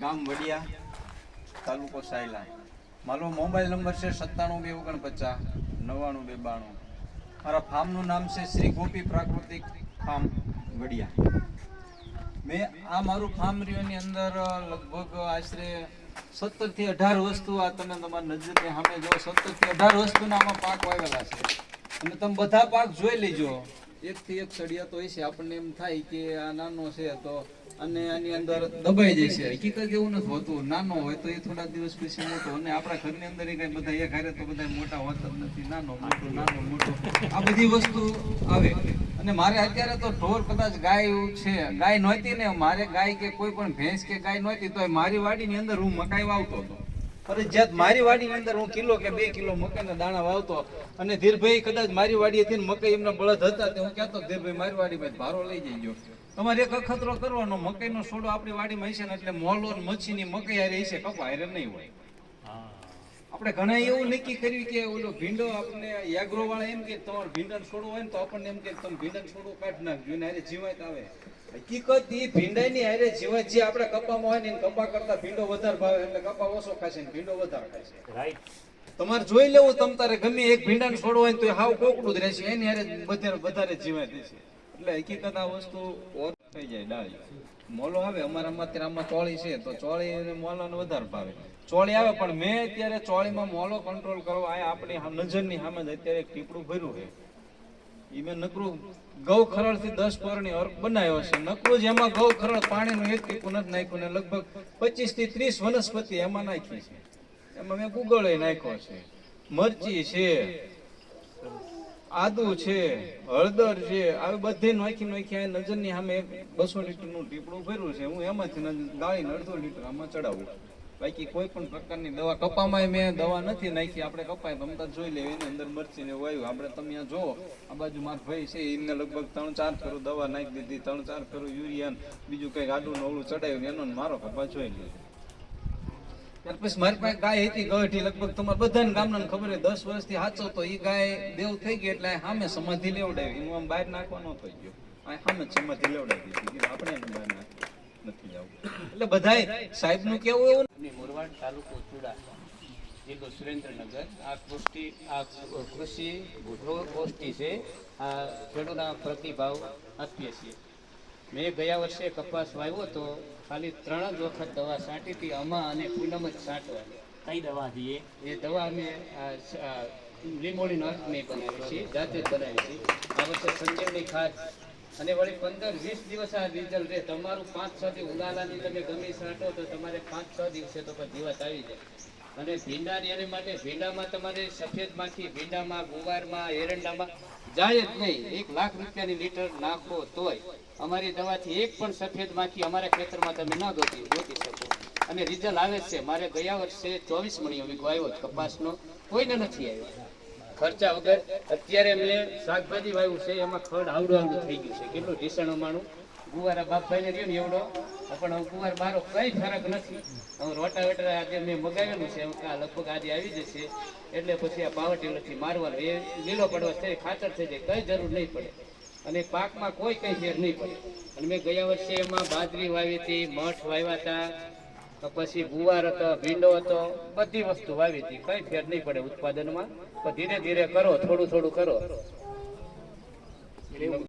ગામ વડિયા, તાલુકો સાયલા. મારો મોબાઈલ નંબર છે સત્તાણું બે ઓગણપચાસ, નવ્વાણું બે બાણું. મારા ફાર્મનું નામ છે શ્રી ગોપી પ્રાકૃતિક ફાર્મ વડિયા. મેં આ મારું ફાર્મ રિયોની અંદર લગભગ આશરે સત્તરથી અઢાર વસ્તુ આ તમે તમારી નજરની સામે જો સત્તરથી અઢાર વસ્તુના આમાં પાક વાવેલા છે. અને તમે બધા પાક જોઈ લેજો. એકથી એક સળિયા તો હશે. આપણને એમ થાય કે આ નાનો છે તો અને આની અંદર દબાઈ જશે હકીકત એવું નથી હોતું. નાનો હોય તો એ થોડા દિવસ પછી મોટો. અને આપણા ઘરની અંદર એ કઈ બધા એક હારે તો બધા મોટા હોતા નથી. નાનો, મોટો નાનો, મોટો. આ બધી વસ્તુ આવે. અને મારે અત્યારે તો ઢોર કદાચ ગાય છે. ગાય નહોતી ને મારે ગાય કે કોઈ પણ ભેંસ કે ગાય નહોતી તો મારી વાડીની અંદર હું મકાઈ વાવતો હતો. ફરજિયાત મારી વાડીની અંદર હું કિલો કે બે કિલો મકાઈના દાણા વાવતો અને ધીરભાઈ કદાચ મારી વાડીએથી મકાઈ એમના બળદ હતા તે હું કહેતો, ધીરભાઈ, મારી વાડીમાં ભારો લઈ જઈજો તમારે એક અખતરો કરવાનો મકાઈનો છોડો આપણી વાડીમાં હશે ને એટલે મોલો મચ્છીની મકાઈ હારે હશે કપા હારે નહીં હોય. આપણે ઘણા એવું નક્કી કર્યું કે ઓલો ભીંડો આપણે યાગ્રો વાળા એમ કે તમારે ભીંડા છોડવો હોય ને તો આપણને એમ કે તમે ભીંડા છોડવો કાઢ નાખજો ને હારે જીવાત આવે. હકીકત એ ભીંડાની હારે જીવાત જે આપણે કપામાં હોય ને એને કપા કરતા ભીંડો વધારે ભાવે એટલે કપા ઓછો ખાશે ને ભીંડો વધારે ખાશે રાઈટ તમારે જોઈ લેવું તમ તારે ગમે એક ભીંડાનો છોડવો હોય ને તો હાવ કોકડું જ રહેશે એની હારે વધારે વધારે જીવાત રહેશે એટલે હકીકત આ વસ્તુ ઓર થઈ જાય, ડાળી. મોલો આવે અમારામાં અત્યારે આમાં ચોળી છે, તો ચોળી અને મોલાને વધારે ભાવે. ચોળી આવે, પણ મેં અત્યારે ચોળીમાં મોલો કંટ્રોલ કરવો આ આપણી નજરની સામે અત્યારે એક ટીપડું ભર્યું છે. એ મેં નકરું ગૌ ખરળથી દસ પોરની અર્ક બનાવ્યો છે. નકરું જ એમાં ગૌ ખરળ પાણીનું એક ટીપું નથી નાખ્યું ને લગભગ પચીસથી ત્રીસ વનસ્પતિ એમાં નાખી છે. એમાં મેં ગુગળે નાખ્યો છે. મરચી છે. આદુ છે, હળદર છે, આવી બધી નાખી નોખી નજરની સામે બસો લીટરનું ટીપડું ભર્યું છે. હું એમાંથી દાળી અડધો લીટર આમાં ચડાવું. બાકી કોઈ પણ પ્રકારની દવા કપામાં મેં દવા નથી નાખી. આપણે કપાય તો અમતા જોઈ લેવી, એની અંદર મરચી ને વાયુ આપણે તમે જો આ બાજુ મારા ભાઈ છે, એમને લગભગ ત્રણ ચાર કરું દવા નાખી દીધી ત્રણ ચાર કરું યુરિયા બીજું કંઈક આડું નવળું ચડાવ્યું એનો મારો કપા જોઈ લીધો. પછી મારી પાસે ગાય હતી, ગઢી, લગભગ તમારે બધાને ગામના ખબર દસ વર્ષથી હાચો તો એ ગાય દેવ થઈ ગઈ એટલે સામે સમાધિ લેવડાવી. હું આમ બહાર નાખવાનો થઈ ગયો. સામે સમાધિ લેવડાવી આપણે નથી જવું એટલે બધાય સાહેબ કેવું એવું મોરવાડ તાલુકો ચુડા. જિલ્લો સુરેન્દ્રનગર. આ કૃષિ આ કૃષિ ગોષ્ઠી છે. આ ખેડૂતના પ્રતિભાવ આપીએ છીએ મેં ગયા વર્ષે કપાસ વાવ્યો તો ખાલી ત્રણ જ વખત દવા છાંટી હતી અમા અને પૂનમ જ છાંટવાની કઈ દવા દઈએ એ? દવા અમે આ નર્ક નહીં બનાવી છે જાતે જ બનાવી છે. આ વર્ષે સંજીવની ખાસ અને વળી પંદર વીસ દિવસ આ રિઝલ્ટ રહે. તમારું પાંચ છ દિવસ ઉનાળાની તમે ગમે છાંટો તો તમારે પાંચ છ દિવસે તો પણ જીવાત આવી જાય. અને ભીંડાની એની માટે ભીંડામાં તમારે સફેદ માખી ભીંડામાં, ગુવારમાં, એરંડામાં જાય જ નહીં. એક લાખ રૂપિયાની લીટર નાખો તોય અમારી દવાથી એક પણ સફેદ માખી અમારા ખેતરમાં તમે ન ગોતી ગોતી શકો. અને રિઝલ્ટ આવે છે. મારે ગયા વર્ષે ચોવીસ મણીઓ વીઘો આવ્યો કપાસનો. કોઈને નથી આવ્યો. ખર્ચા વગર અત્યારે મેં શાકભાજી વાવ્યું છે. એમાં ખડ આવડું આવડું થઈ ગયું છે. કેટલું ઢીસણ માણું ગુવારા બાપભાઈને રહ્યું ને એવડો. પણ હવે ગુવાર મારો કઈ ફરક નથી. રોટા રોટાવેટર આજે મેં મગાવેલું છે લગભગ આજે આવી જશે. એટલે પછી આ પાવર નથી મારવાનું. એ લીલો પડવા થઈ ખાતર થઈ જાય કઈ જરૂર નહીં પડે. અને પાકમાં કોઈ કઈ ફેર નહીં પડે. અને મેં ગયા વર્ષે એમાં બાજરી વાવી હતી, મઠ વાવ્યા હતા પછી ગુવાર હતો, ભીંડો હતો, બધી વસ્તુ વાવી હતી. કઈ ફેર નહીં પડે ઉત્પાદનમાં. પણ ધીરે ધીરે કરો, થોડું થોડું કરો.